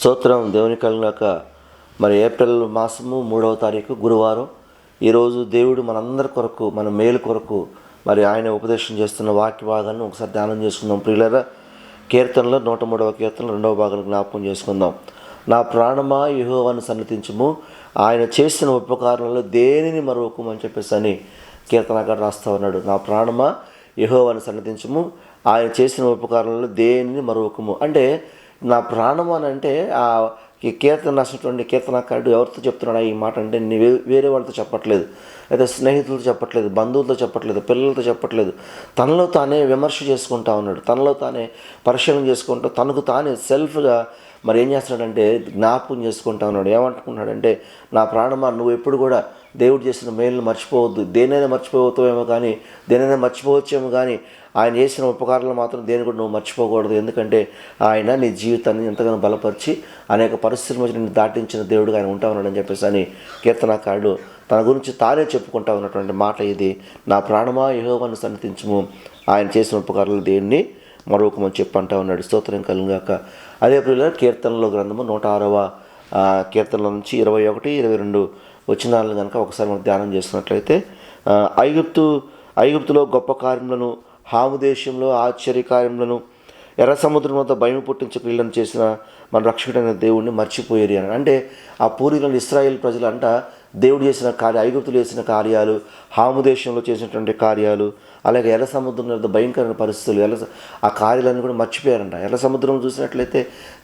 స్తోత్రం దేవుని కలిగాక మరి ఏప్రిల్ మాసము మూడవ తారీఖు గురువారం. ఈరోజు దేవుడు మనందరి కొరకు మన మేలు కొరకు మరి ఆయన ఉపదేశం చేస్తున్న వాక్య భాగాన్ని ఒకసారి ధ్యానం చేసుకుందాం. ప్రియులరా కీర్తనలో నూట మూడవ కీర్తన రెండవ భాగాన్ని జ్ఞాపకం చేసుకుందాం. నా ప్రాణమా యెహోవాను సన్నతించము. ఆయన చేసిన ఉపకారాలలో దేనిని మరొకమని చెప్పేసి అని కీర్తనగారు రాస్తా ఉన్నాడు. నా ప్రాణమా యహోవాన్ని సన్నతించము. ఆయన చేసిన ఉపకారాలలో దేనిని మరొకము అంటే నా ప్రాణం అని అంటే ఆ ఈ కీర్తన రాసినటువంటి కీర్తనకారుడు ఎవరితో చెప్తున్నాడు ఈ మాట అంటే నీ వేరే వాళ్ళతో చెప్పట్లేదు. లేదా స్నేహితులతో చెప్పట్లేదు బంధువులతో చెప్పట్లేదు పిల్లలతో చెప్పట్లేదు. తనలో తానే విమర్శ చేసుకుంటా ఉన్నాడు. తనలో తానే పరిశీలన చేసుకుంటూ తనకు తానే సెల్ఫ్గా మరి ఏం చేస్తున్నాడంటే జ్ఞాపకం చేసుకుంటా ఉన్నాడు. ఏమంటున్నాడంటే నా ప్రాణమా నువ్వు ఎప్పుడు కూడా దేవుడు చేసిన మేలును మర్చిపోవద్దు. దేనైనా మర్చిపోతావేమో కానీ దేనైనా మర్చిపోవచ్చేమో కానీ ఆయన చేసిన ఉపకారాలు మాత్రం దేని కూడా నువ్వు మర్చిపోకూడదు. ఎందుకంటే ఆయన నీ జీవితాన్ని ఎంతగానో బలపరిచి అనేక పరిస్థితుల మధ్య నిన్ను దాటించిన దేవుడుగా ఆయన ఉంటా ఉన్నాడని చెప్పేసి అని కీర్తనాకారుడు తన గురించి తానే చెప్పుకుంటా ఉన్నటువంటి మాట ఇది. నా ప్రాణమా యహోవాన్ని సన్నిధించము. ఆయన చేసిన ఉపకారాలు దేన్ని మరొకమని చెప్పి అంటా ఉన్నాడు. స్తోత్రం కలుగాక. అదే ప్రియుల కీర్తనలో గ్రంథము నూట ఆరవ కీర్తనల నుంచి ఇరవై ఒకటి ఇరవై రెండు వచ్చినాలను కనుక ఒకసారి మనం ధ్యానం చేస్తున్నట్లయితే ఐగుప్తు ఐగుప్తులో గొప్ప కార్యములను హాము దేశంలో ఆశ్చర్య కార్యములను ఎర్ర సముద్రం వద్ద భయం పుట్టించే క్రియలను చేసిన మన రక్షకుడైన దేవుణ్ణి మర్చిపోయేది అని. అంటే ఆ పూర్వీకులను ఇస్రాయేల్ ప్రజలు అంట దేవుడు చేసిన కార్య ఐగుప్తులు చేసిన కార్యాలు హాము దేశంలో చేసినటువంటి కార్యాలు అలాగే ఎర్ర సముద్రం భయంకరమైన పరిస్థితులు ఎర్ర ఆ కార్యాలన్నీ కూడా మర్చిపోయారంట. ఎర్ర సముద్రం చూసినట్లయితే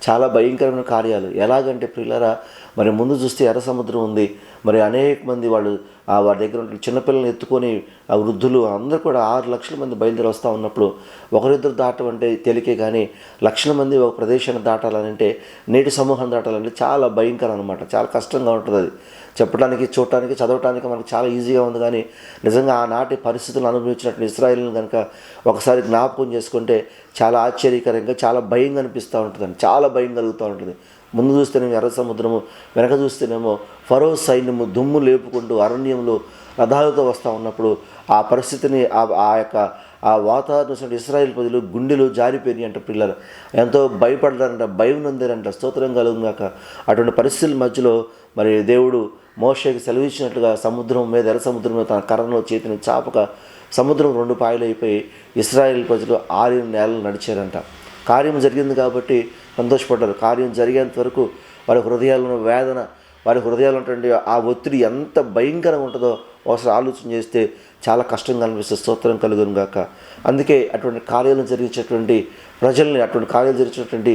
చాలా భయంకరమైన కార్యాలు. ఎలాగంటే పిల్లరా మరి ముందు చూస్తే ఎర్ర సముద్రం ఉంది. మరి అనేక మంది వాళ్ళు ఆ వారి దగ్గర ఉన్న చిన్నపిల్లల్ని ఎత్తుకొని ఆ వృద్ధులు అందరూ కూడా ఆరు లక్షల మంది బయలుదేరి వస్తూ ఉన్నప్పుడు ఒకరిద్దరు దాటం అంటే తేలికే కానీ లక్షల మంది ఒక ప్రదేశాన్ని దాటాలంటే నేటి సమూహం దాటాలంటే చాలా భయంకరం అనమాట చాలా కష్టంగా ఉంటుంది అది చెప్పడానికి చూడటానికి చదవటానికి మనకి చాలా ఈజీగా ఉంది. కానీ నిజంగా ఆనాటి పరిస్థితులను అనుభవించినట్టు ఇస్రాయిల్ని కనుక ఒకసారి జ్ఞాపకం చేసుకుంటే చాలా ఆశ్చర్యకరంగా చాలా భయంగా అనిపిస్తూ ఉంటుందండి. చాలా భయం కలుగుతూ ఉంటుంది. ముందు చూస్తేనేమో ఎర్ర సముద్రము వెనక చూస్తేనేమో ఫరో సైన్యము దుమ్ము లేపుకుంటూ అరణ్యంలో రథాలతో వస్తూ ఉన్నప్పుడు ఆ పరిస్థితిని ఆ ఆ యొక్క ఆ వాతావరణం చూసినట్టు ఇస్రాయిల్ ప్రజలు గుండెలు జారిపోయి అంట పిల్లలు. ఎంతో భయపడ్డారంట భయం నొందారంట స్తోత్రం కలుగుగాక అటువంటి పరిస్థితుల మధ్యలో మరి దేవుడు మోషకి సెలవిచ్చినట్లుగా సముద్రం మీద ఎర్ర సముద్రం మీద తన కర్రలో చేతిని చాపక సముద్రం రెండు పాయలైపోయి ఇస్రాయిల్ ఇస్రాయేల్ ప్రజలు ఆరు నేలలు నడిచారంట. కార్యం జరిగింది కాబట్టి సంతోషపడ్డారు. కార్యం జరిగేంత వరకు వారి హృదయాలను వేదన వారి హృదయాలు ఉంటుంది ఆ ఒత్తిడి ఎంత భయంకరంగా ఉంటుందో ఒకసారి ఆలోచన చేస్తే చాలా కష్టంగా అనిపిస్తుంది. స్తోత్రం కలుగును గాక. అందుకే అటువంటి కార్యాలను జరిగించేటువంటి ప్రజల్ని అటువంటి కార్యాలు జరిగినటువంటి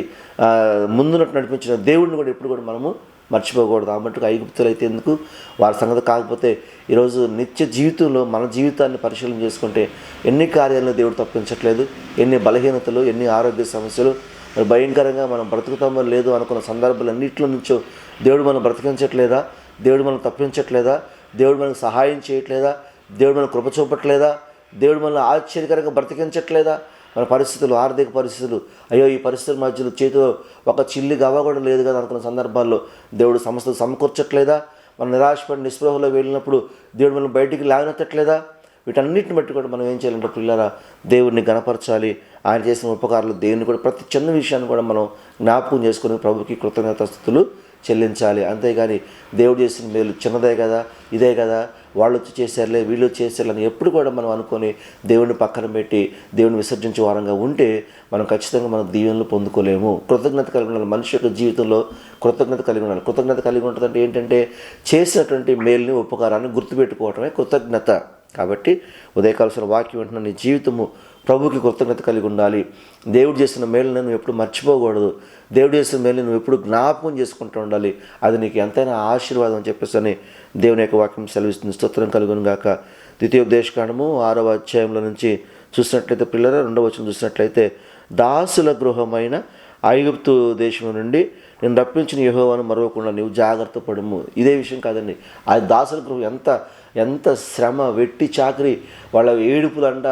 ముందునట్టు నడిపించిన దేవుడిని కూడా ఎప్పుడు కూడా మనము మర్చిపోకూడదు. ఆ మట్టుకు ఐగుప్తులు అయితే ఎందుకు? వారి సంగతి కాకపోతే ఈరోజు నిత్య జీవితంలో మన జీవితాన్ని పరిశీలన చేసుకుంటే ఎన్ని కార్యాలను దేవుడు తప్పించట్లేదు ఎన్ని బలహీనతలు ఎన్ని ఆరోగ్య సమస్యలు మరి భయంకరంగా మనం బ్రతుకుతామో లేదు అనుకున్న సందర్భాలన్నింటిలో నుంచో దేవుడు మనం బ్రతికించట్లేదా? దేవుడు మనం తప్పించట్లేదా? దేవుడు మనకు సహాయం చేయట్లేదా? దేవుడు మనం కృప చూపట్లేదా? దేవుడు మనల్ని ఆశ్చర్యకరంగా బ్రతికించట్లేదా? మన పరిస్థితులు ఆర్థిక పరిస్థితులు అయ్యో ఈ పరిస్థితుల మధ్యలో చేతిలో ఒక చిల్లి గవ్వ కూడా లేదు కదా అనుకున్న సందర్భాల్లో దేవుడు సమస్యలు సమకూర్చట్లేదా? మనం నిరాశపడి నిస్పృహలో వెళ్ళినప్పుడు దేవుడు మనం బయటికి లాగనెత్తట్లేదా? వీటన్నిటిని బట్టి కూడా మనం ఏం చేయాలంటే పిల్లరా దేవుడిని గణపరచాలి. ఆయన చేసిన ఉపకారాలు దేవుని కూడా ప్రతి చిన్న విషయాన్ని కూడా మనం జ్ఞాపకం చేసుకుని ప్రభుకి కృతజ్ఞతాస్థుతులు చెల్లించాలి. అంతేగాని దేవుడు చేసిన మేలు చిన్నదే కదా ఇదే కదా వాళ్ళు వచ్చి చేశారులే వీళ్ళు చేశారులే అని ఎప్పుడు కూడా మనం అనుకొని దేవుడిని పక్కన పెట్టి దేవుని విసర్జించే వారంగా ఉంటే మనం ఖచ్చితంగా మనం దీవెనలు పొందుకోలేము. కృతజ్ఞత కలిగి ఉండాలి. మనిషి యొక్క జీవితంలో కృతజ్ఞత కలిగి ఉండాలి. కృతజ్ఞత కలిగి ఉంటుందంటే ఏంటంటే చేసినటువంటి మేలుని ఉపకారాన్ని గుర్తుపెట్టుకోవటమే కృతజ్ఞత. కాబట్టి ఉదయకాల్సిన వాక్యం వెంటనే నీ జీవితము ప్రభుకి కృతజ్ఞత కలిగి ఉండాలి. దేవుడు చేసిన మేలు నువ్వు ఎప్పుడు మర్చిపోకూడదు. దేవుడు చేసిన మేలుని నువ్వు ఎప్పుడు జ్ఞాపకం చేసుకుంటూ ఉండాలి. అది నీకు ఎంతైనా ఆశీర్వాదం అని చెప్పేసి అని దేవుని యొక్క వాక్యం సెలవిస్తుంది. స్తోత్రం కలుగును గాక. ద్వితీయోపదేశకాండము ఆరవ అధ్యాయంలో నుంచి చూసినట్లయితే పిల్లల రెండవ వచ్చిన చూసినట్లయితే దాసుల గృహమైన ఐగుప్తు దేశం నుండి నేను రప్పించిన యహోవాను మరవకుండా నీవు జాగ్రత్త పడము. ఇదే విషయం కాదండి. ఆ దాసుల గృహం ఎంత ఎంత శ్రమ వెట్టి చాకరి వాళ్ళ ఏడుపులంట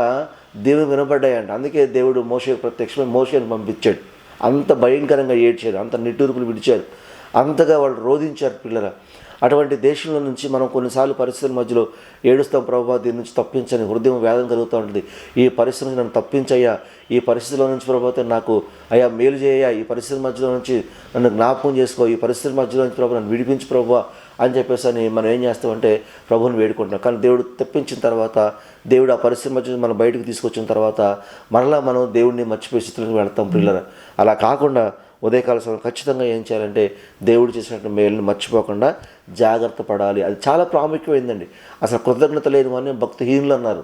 దేవుని వినబడ్డాయంట. అందుకే దేవుడు మోసే ప్రత్యక్షమై మోసేని పంపించాడు. అంత భయంకరంగా ఏడ్చారు. అంత నిట్టూర్పులు విడిచారు. అంతగా వాళ్ళు రోధించారు పిల్లల. అటువంటి దేశంలో నుంచి మనం కొన్నిసార్లు పరిస్థితుల మధ్యలో ఏడుస్తాం ప్రభావ దీని నుంచి తప్పించని హృదయం వేదం కలుగుతూ ఉంటుంది. ఈ పరిస్థితి నుంచి నన్ను తప్పించయ్యా. ఈ పరిస్థితిలో నుంచి ప్రభావ నాకు అయ్యా మేలు చేయ ఈ పరిస్థితి మధ్యలో నుంచి నన్ను జ్ఞాపకం చేసుకో. ఈ పరిస్థితి మధ్యలో నుంచి ప్రభు నన్ను విడిపించు ప్రభు అని చెప్పేసి అని మనం ఏం చేస్తామంటే ప్రభుని వేడుకుంటున్నాం. కానీ దేవుడు తెప్పించిన తర్వాత దేవుడు ఆ పరిస్థితి మధ్య మనం బయటకు తీసుకొచ్చిన తర్వాత మరలా మనం దేవుడిని మర్చిపోయే స్థితిలోకి వెళ్తాం పిల్లలు. అలా కాకుండా ఉదయకాల సమయం ఖచ్చితంగా ఏం చేయాలంటే దేవుడు చేసినట్టు మేలుని మర్చిపోకుండా జాగ్రత్త పడాలి. అది చాలా ప్రాముఖ్యమైందండి. అసలు కృతజ్ఞత లేని భక్తిహీనులు అన్నారు.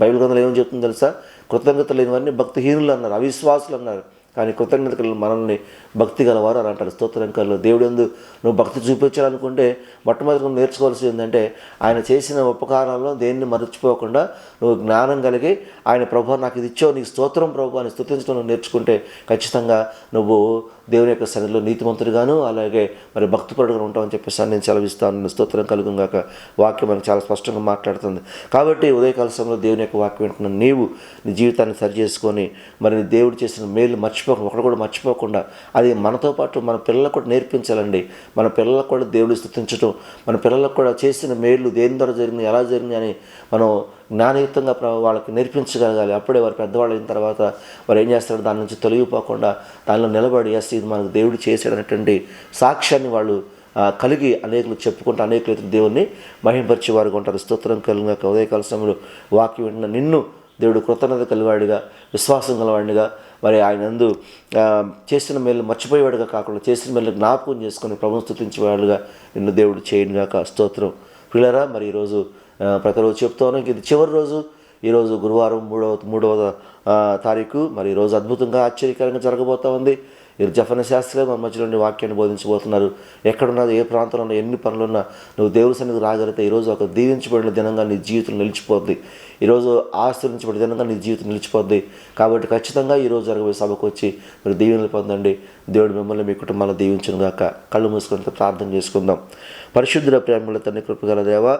బైబిల్ గ్రంథంలో ఏమని చెప్తుంది తెలుసా? కృతజ్ఞత లేని భక్తిహీనులు అన్నారు. అవిశ్వాసులు అన్నారు. కానీ కృతజ్ఞతలు మనల్ని భక్తి గలవారు అని అంటారు. స్తోత్రం దేవుడు ఎందు నువ్వు భక్తి చూపించాలనుకుంటే మొట్టమొదటి నువ్వు నేర్చుకోవాల్సింది ఏంటంటే ఆయన చేసిన ఉపకారాల్లో దేన్ని మరచిపోకుండా నువ్వు జ్ఞానం కలిగి ఆయన ప్రభు నాకు ఇది ఇచ్చావు నీకు స్తోత్రం ప్రభు అని స్థుతించడం నేర్చుకుంటే ఖచ్చితంగా నువ్వు దేవుని యొక్క సన్నిధిలో నీతిమంతుడుగాను అలాగే మరి భక్తిపరుడుగా ఉంటామని చెప్పేసి నేను సెలవిస్తాను. నేను స్తోత్రం కలుగును వాక్యం మనకు చాలా స్పష్టంగా మాట్లాడుతుంది. కాబట్టి ఉదయకాల సమయంలో దేవుని యొక్క వాక్యం వింటున్న నీవు నీ జీవితాన్ని సరి చేసుకొని మరి దేవుడు చేసిన మేలు మర్చిపోకుండా ఒకడు కూడా మర్చిపోకుండా అది మనతో పాటు మన పిల్లలకు కూడా నేర్పించాలండి. మన పిల్లలకు కూడా దేవుడు స్థుతించడం మన పిల్లలకు కూడా చేసిన మేలు దేని ద్వారా జరిగింది ఎలా జరిగింది అని మనం జ్ఞానయుక్తంగా వాళ్ళకి నేర్పించగలగాలి. అప్పుడే వారు పెద్దవాళ్ళు అయిన తర్వాత వారు ఏం చేస్తారు? దాని నుంచి తొలగిపోకుండా దానిలో నిలబడి ఎస్ ఇది మనకు దేవుడు చేశాడనేటువంటి సాక్ష్యాన్ని వాళ్ళు కలిగి అనేకులు చెప్పుకుంటూ అనేకులు అయితే దేవుణ్ణి మహింపరిచేవారుగా ఉంటారు. స్తోత్రం కలిగిన ఉదయకాల సమయంలో వాక్యం వింటున్న నిన్ను దేవుడు కృతజ్ఞత కలివాడిగా విశ్వాసం కలవాడిగా మరి ఆయన అందు చేసిన మేలు మర్చిపోయేవాడుగా కాకుండా చేసిన మేలు జ్ఞాపకం చేసుకొని ప్రభుత్వం స్థుతించేవాడుగా నిన్ను దేవుడు చేయనుగాక స్తోత్రం. పిల్లరా మరి ఈరోజు ప్రతిరోజు చెప్తాను ఇది చివరి రోజు. ఈరోజు గురువారం మూడవ మూడవ తారీఖు. మరి ఈరోజు అద్భుతంగా ఆశ్చర్యకరంగా జరగబోతా ఉంది. ఈ జఫన శాస్త్రి మన మధ్యలో వాక్యాన్ని బోధించబోతున్నారు. ఎక్కడున్నా ఏ ప్రాంతంలో ఉన్నా ఎన్ని పనులున్నా నువ్వు దేవుడి సన్నిధి రాగలిగితే ఈరోజు ఒక దీవించబడిన దినంగా నీ జీవితం నిలిచిపోద్ది. ఈరోజు ఆశ్రయించబడిన దినంగా నీ జీవితం నిలిచిపోద్ది. కాబట్టి ఖచ్చితంగా ఈరోజు జరగబోయే సభకు వచ్చి మీరు దీవెనలు పొందండి. దేవుడు మిమ్మల్ని మీ కుటుంబాలను దీవించను గాక. కళ్ళు మూసుకొని ప్రార్థన చేసుకుందాం. పరిశుద్ధుల ప్రేమల తండ్రి కృపగల దేవా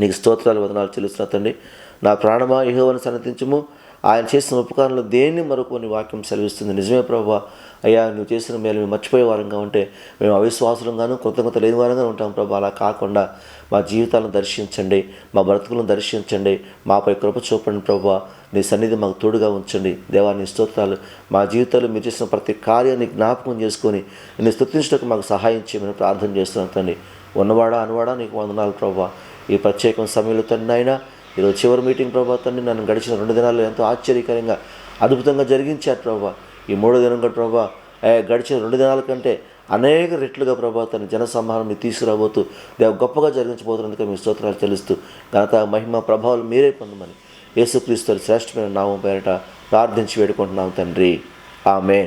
నీకు స్తోత్రాలు వదనాలు చెల్లిస్తున్నా తండ్రి. నా ప్రాణమా యెహోవాను సన్నతించము. ఆయన చేసిన ఉపకారంలో దేన్ని మరొకని వాక్యం సెలవిస్తుంది? నిజమే ప్రభా. అయ్యా నువ్వు చేసిన మేలు మేము మర్చిపోయే వారంగా ఉంటే మేము అవిశ్వాసులంగాను కృతజ్ఞత లేని వారంగా ఉంటాం ప్రభా. అలా కాకుండా మా జీవితాలను దర్శించండి మా బ్రతుకులను దర్శించండి మాపై కృప చూపండి ప్రభా. నీ సన్నిధి మాకు తోడుగా ఉంచండి. దేవా నీ స్తోత్రాలు మా జీవితాలు మీరు చేసిన ప్రతి కార్యాన్ని జ్ఞాపకం చేసుకొని నేను స్థుతించడానికి మాకు సహాయం చేయమని ప్రార్థన చేస్తున్నాను తండ్రి. ఉన్నవాడా అనువాడా నీకు వందనాలు ప్రభా. ఈ ప్రత్యేకం సమయంలో తండ్రి అయినా ఈరోజు చివరి మీటింగ్ ప్రభా తండ్రి నన్ను గడిచిన రెండు దినాల్లో ఎంతో ఆశ్చర్యకరంగా అద్భుతంగా జరిగించారు ప్రభా. ఈ మూడో దినం కూడా ప్రభా గడిచిన రెండు దినాల కంటే అనేక రెట్లుగా ప్రభా తన జన సంహారాన్ని తీసుకురాబోతూ దేవ గొప్పగా జరిగించబోతున్నందుకు మీ స్తోత్రాలు తెలుస్తూ ఘనత మహిమ ప్రభావాలు మీరే పొందమని యేసుక్రీస్తు శ్రేష్టమైన నామం పేరట ప్రార్థించి వేడుకుంటున్నాం తండ్రి. ఆమె